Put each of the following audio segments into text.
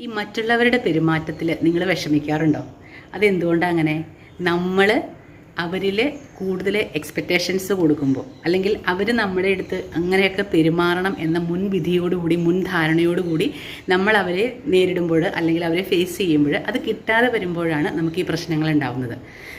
ഈ മറ്റുള്ളവരുടെ പെരുമാറ്റത്തിൽ നിങ്ങൾ വിഷമിക്കാറുണ്ടോ? അതെന്തുകൊണ്ടാണ് അങ്ങനെ? നമ്മൾ അവരിൽ കൂടുതൽ എക്സ്പെക്റ്റേഷൻസ് കൊടുക്കുമ്പോൾ അല്ലെങ്കിൽ അവർ നമ്മുടെ അടുത്ത് അങ്ങനെയൊക്കെ പെരുമാറണം എന്ന മുൻവിധിയോടുകൂടി മുൻധാരണയോടുകൂടി നമ്മൾ അവരെ നേരിടുമ്പോൾ അല്ലെങ്കിൽ അവരെ ഫേസ് ചെയ്യുമ്പോൾ അത് കിട്ടാതെ വരുമ്പോഴാണ് നമുക്ക് ഈ പ്രശ്നങ്ങൾ ഉണ്ടാവുന്നത്.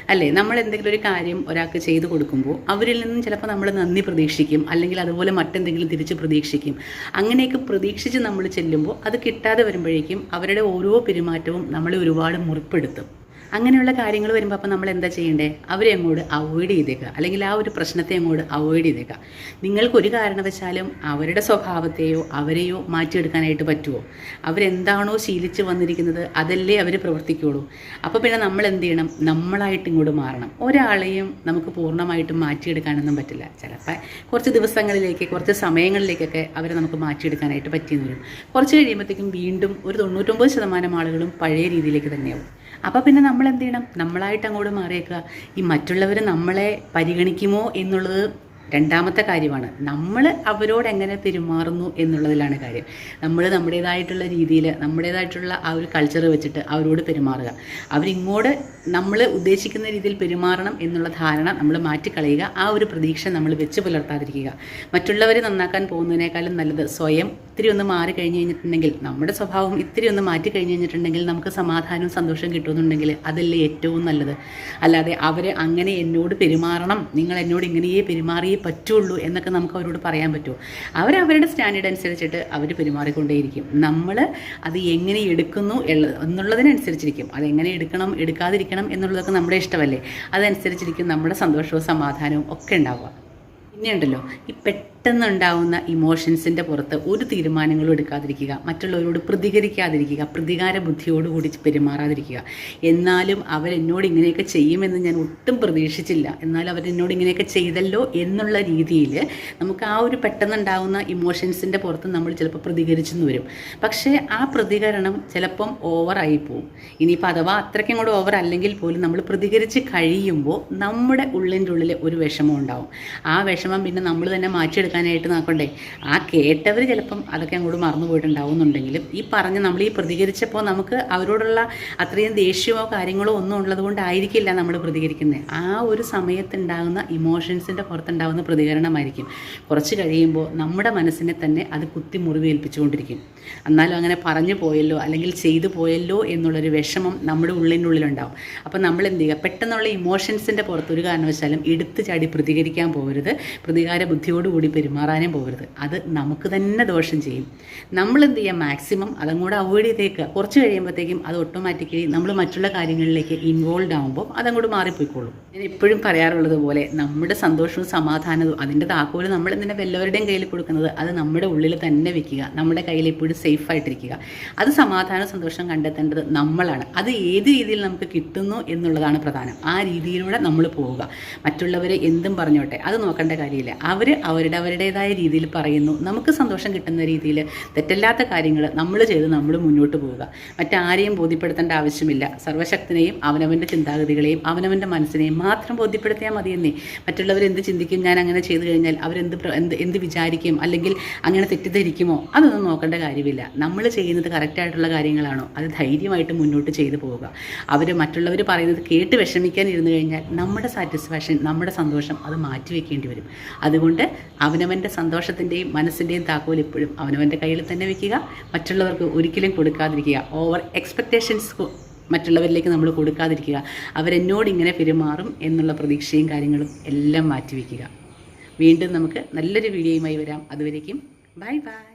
അല്ലേ? നമ്മൾ എന്തെങ്കിലും ഒരു കാര്യം ഒരാൾക്ക് ചെയ്തു കൊടുക്കുമ്പോൾ അവരിൽ നിന്നും ചിലപ്പോൾ നമ്മൾ നന്ദി പ്രതീക്ഷിക്കും അല്ലെങ്കിൽ അതുപോലെ മറ്റെന്തെങ്കിലും തിരിച്ച് പ്രതീക്ഷിക്കും. അങ്ങനെയൊക്കെ പ്രതീക്ഷിച്ച് നമ്മൾ ചെല്ലുമ്പോൾ അത് കിട്ടാതെ വരുമ്പോഴേക്കും അവരുടെ ഓരോ പെരുമാറ്റവും നമ്മളെ ഒരുപാട് മുറിപ്പെടുത്തും. അങ്ങനെയുള്ള കാര്യങ്ങൾ വരുമ്പോൾ അപ്പോൾ നമ്മൾ എന്താ ചെയ്യേണ്ടേ? അവരെ അങ്ങോട്ട് അവോയ്ഡ് ചെയ്തേക്കുക അല്ലെങ്കിൽ ആ ഒരു പ്രശ്നത്തെ അങ്ങോട്ട് അവോയ്ഡ് ചെയ്തേക്കുക നിങ്ങൾക്കൊരു കാരണവശാലും അവരുടെ സ്വഭാവത്തെയോ അവരെയോ മാറ്റിയെടുക്കാനായിട്ട് പറ്റുമോ അവരെന്താണോ ശീലിച്ച് വന്നിരിക്കുന്നത് അതല്ലേ അവർ പ്രവർത്തിക്കുകയുള്ളൂ അപ്പോൾ പിന്നെ നമ്മൾ എന്ത് ചെയ്യണം? നമ്മളായിട്ട് ഇങ്ങോട്ട് മാറണം. ഒരാളെയും നമുക്ക് പൂർണമായിട്ടും മാറ്റിയെടുക്കാനൊന്നും പറ്റില്ല. ചിലപ്പോൾ കുറച്ച് ദിവസങ്ങളിലേക്ക് കുറച്ച് സമയങ്ങളിലേക്കൊക്കെ അവരെ നമുക്ക് മാറ്റിയെടുക്കാനായിട്ട് പറ്റിയെന്ന് വരും. കുറച്ച് കഴിയുമ്പോഴത്തേക്കും വീണ്ടും ഒരു തൊണ്ണൂറ്റൊമ്പത് ശതമാനം ആളുകളും പഴയ രീതിയിലേക്ക് തന്നെയാവും. അപ്പോൾ പിന്നെ നമ്മൾ എന്ത് ചെയ്യണം? നമ്മളായിട്ട് അങ്ങോട്ട് മാറിയേക്കുക. ഈ മറ്റുള്ളവർ നമ്മളെ പരിഗണിക്കുമോ എന്നുള്ളത് രണ്ടാമത്തെ കാര്യമാണ് നമ്മൾ അവരോട് എങ്ങനെ പെരുമാറുന്നു എന്നുള്ളതിലാണ് കാര്യം. നമ്മൾ നമ്മുടേതായിട്ടുള്ള രീതിയിൽ നമ്മുടേതായിട്ടുള്ള ആ ഒരു കൾച്ചർ വെച്ചിട്ട് അവരോട് പെരുമാറുക. അവരിങ്ങോട്ട് നമ്മൾ ഉദ്ദേശിക്കുന്ന രീതിയിൽ പെരുമാറണം എന്നുള്ള ധാരണ നമ്മൾ മാറ്റിക്കളയുക. ആ ഒരു പ്രതീക്ഷ നമ്മൾ വെച്ച് പുലർത്താതിരിക്കുക. മറ്റുള്ളവർ നന്നാക്കാൻ പോകുന്നതിനേക്കാളും നല്ലത് സ്വയം ഇത്തിരി ഒന്ന് മാറി കഴിഞ്ഞ് കഴിഞ്ഞിട്ടുണ്ടെങ്കിൽ നമ്മുടെ സ്വഭാവം ഇത്തിരി ഒന്ന് മാറ്റി കഴിഞ്ഞ് കഴിഞ്ഞിട്ടുണ്ടെങ്കിൽ നമുക്ക് സമാധാനവും സന്തോഷവും കിട്ടുമെന്നുണ്ടെങ്കിൽ അതല്ലേ ഏറ്റവും നല്ലത്. അല്ലാതെ അവർ അങ്ങനെ എന്നോട് പെരുമാറണം നിങ്ങൾ എന്നോട് ഇങ്ങനെയേ പെരുമാറിയേ പറ്റുള്ളൂ എന്നൊക്കെ നമുക്ക് അവരോട് പറയാൻ പറ്റുമോ? അവരവരുടെ സ്റ്റാൻഡേർഡ് അനുസരിച്ചിട്ട് അവർ പെരുമാറിക്കൊണ്ടേയിരിക്കും. നമ്മൾ അത് എങ്ങനെ എടുക്കുന്നു എന്നുള്ളതിനനുസരിച്ചിരിക്കും. അത് എങ്ങനെ എടുക്കണം എടുക്കാതിരിക്കണം എന്നുള്ളതൊക്കെ നമ്മുടെ ഇഷ്ടമല്ലേ? അതനുസരിച്ചിരിക്കും നമ്മുടെ സന്തോഷവും സമാധാനവും ഒക്കെ ഉണ്ടാവുക. പിന്നെ ഈ ഈ പെട്ടെന്നുണ്ടാവുന്ന ഇമോഷൻസിന്റെ പുറത്ത് ഒരു തീരുമാനങ്ങളും എടുക്കാതിരിക്കുക മറ്റുള്ളവരോട് പ്രതികരിക്കാതിരിക്കുക പ്രതികാര ബുദ്ധിയോടുകൂടി പെരുമാറാതിരിക്കുക. എന്നാലും അവരെന്നോട് ഇങ്ങനെയൊക്കെ ചെയ്യുമെന്ന് ഞാൻ ഒട്ടും പ്രതീക്ഷിച്ചില്ല. എന്നാലും അവരെന്നോട് ഇങ്ങനെയൊക്കെ ചെയ്തല്ലോ എന്നുള്ള രീതിയിൽ നമുക്ക് ആ ഒരു പെട്ടെന്നുണ്ടാവുന്ന ഇമോഷൻസിന്റെ പുറത്ത് നമ്മൾ ചിലപ്പോൾ പ്രതികരിച്ചെന്ന് വരും. പക്ഷേ ആ പ്രതികരണം ചിലപ്പം ഓവറായി പോവും. ഇനിയിപ്പോൾ അഥവാ അത്രയ്ക്കും കൂടെ ഓവർ അല്ലെങ്കിൽ പോലും നമ്മൾ പ്രതികരിച്ച് കഴിയുമ്പോൾ നമ്മുടെ ഉള്ളിന്റെ ഉള്ളിൽ ഒരു വിഷമം ഉണ്ടാവും. ആ വിഷമം പിന്നെ നമ്മൾ തന്നെ മാറ്റിയെടുക്കാനായിട്ട് നോക്കണ്ടേ? ആ കേട്ടവർ ചിലപ്പം അതൊക്കെ അങ്ങോട്ട് മറന്നു പോയിട്ടുണ്ടാവുന്നുണ്ടെങ്കിലും ഈ പറഞ്ഞ് നമ്മൾ ഈ പ്രതികരിച്ചപ്പോൾ നമുക്ക് അവരോടുള്ള അത്രയും ദേഷ്യമോ കാര്യങ്ങളോ ഒന്നും ഉള്ളത് കൊണ്ടായിരിക്കില്ല നമ്മൾ പ്രതികരിക്കുന്നത്. ആ ഒരു സമയത്തുണ്ടാകുന്ന ഇമോഷൻസിന്റെ പുറത്തുണ്ടാകുന്ന പ്രതികരണമായിരിക്കും. കുറച്ച് കഴിയുമ്പോൾ നമ്മുടെ മനസ്സിനെ തന്നെ അത് കുത്തി മുറിവേൽപ്പിച്ചുകൊണ്ടിരിക്കും എന്നാലും അങ്ങനെ പറഞ്ഞു പോയല്ലോ അല്ലെങ്കിൽ ചെയ്തു പോയല്ലോ എന്നുള്ളൊരു വിഷമം നമ്മുടെ ഉള്ളിന്റെ ഉള്ളിലുണ്ടാവും. അപ്പോൾ നമ്മൾ എന്ത് ചെയ്യുക? പെട്ടെന്നുള്ള ഇമോഷൻസിന്റെ പുറത്ത് ഒരു കാരണവശാലും എടുത്തു ചാടി പ്രതികരിക്കാൻ പോകരുത്. പ്രതികാര ബുദ്ധിയോടുകൂടി പെരുമാറാനും പോകരുത്. അത് നമുക്ക് തന്നെ ദോഷം ചെയ്യും. നമ്മൾ എന്ത് ചെയ്യുക മാക്സിമം അതങ്ങോട്ട് അവോയ്ഡ് ചെയ്തേക്കുക. കുറച്ച് കഴിയുമ്പോഴത്തേക്കും അത് ഓട്ടോമാറ്റിക്കലി നമ്മൾ മറ്റുള്ള കാര്യങ്ങളിലേക്ക് ഇൻവോൾവ് ആകുമ്പോൾ അതങ്ങോട്ട് മാറിപ്പോയിക്കോളും. ഞാൻ എപ്പോഴും പറയാറുള്ളത് പോലെ നമ്മുടെ സന്തോഷവും സമാധാനവും അതിന്റെ താക്കോൽ നമ്മൾ എന്തിനാ വല്ലവരുടെയും കയ്യിൽ കൊടുക്കുന്നത്? അത് നമ്മുടെ ഉള്ളിൽ തന്നെ വെക്കുക. നമ്മുടെ കയ്യിൽ എപ്പോഴും സേഫ് ആയിട്ടിരിക്കുക. അത് സമാധാനവും സന്തോഷം കണ്ടെത്തേണ്ടത് നമ്മളാണ്. അത് ഏത് രീതിയിൽ നമുക്ക് കിട്ടുന്നു എന്നുള്ളതാണ് പ്രധാനം. ആ രീതിയിലൂടെ നമ്മൾ പോവുക. മറ്റുള്ളവരെ എന്തും പറഞ്ഞോട്ടെ. അത് നോക്കേണ്ട കാര്യമില്ല. അവർ അവരുടെ അവരുടേതായ രീതിയിൽ പറയുന്നു. നമുക്ക് സന്തോഷം കിട്ടുന്ന രീതിയിൽ തെറ്റല്ലാത്ത കാര്യങ്ങൾ നമ്മൾ ചെയ്ത് നമ്മൾ മുന്നോട്ട് പോവുക. മറ്റാരെയും ബോധ്യപ്പെടുത്തേണ്ട ആവശ്യമില്ല. സർവശക്തിനെയും അവനവന്റെ ചിന്താഗതികളെയും അവനവന്റെ മനസ്സിനെയും മാത്രം ബോധ്യപ്പെടുത്തിയാൽ മതിയെന്നേ. മറ്റുള്ളവർ എന്ത് ചിന്തിക്കും? ഞാൻ അങ്ങനെ ചെയ്തു കഴിഞ്ഞാൽ അവരെന്ത് എന്ത് എന്ത് വിചാരിക്കും? അല്ലെങ്കിൽ അങ്ങനെ തെറ്റിദ്ധരിക്കുമോ? അതൊന്നും നോക്കേണ്ട കാര്യമില്ല. നമ്മൾ ചെയ്യുന്നത് കറക്റ്റായിട്ടുള്ള കാര്യങ്ങളാണോ? അത് ധൈര്യമായിട്ട് മുന്നോട്ട് ചെയ്തു പോവുക. അവർ മറ്റുള്ളവർ പറയുന്നത് കേട്ട് വിഷമിക്കാൻ ഇരുന്നു കഴിഞ്ഞാൽ നമ്മുടെ സാറ്റിസ്ഫാക്ഷൻ നമ്മുടെ സന്തോഷം അത് മാറ്റിവെക്കേണ്ടി വരും. അതുകൊണ്ട് അവനവന്റെ സന്തോഷത്തിന്റെയും മനസ്സിന്റെയും താക്കോൽ ഇപ്പോഴും അവനവന്റെ കയ്യിൽ തന്നെ വെക്കുക. മറ്റുള്ളവർക്ക് ഒരിക്കലും കൊടുക്കാതിരിക്കുക. ഓവർ എക്സ്പെക്റ്റേഷൻസ് മറ്റുള്ളവരിലേക്ക് നമ്മൾ കൊടുക്കാതിരിക്കുക. അവരെന്നോട് ഇങ്ങനെ പെരുമാറും എന്നുള്ള പ്രതീക്ഷയും കാര്യങ്ങളും എല്ലാം മാറ്റിവെക്കുക. വീണ്ടും നമുക്ക് നല്ലൊരു വീഡിയോയുമായി വരാം. അതുവരേക്കും ബൈ ബൈ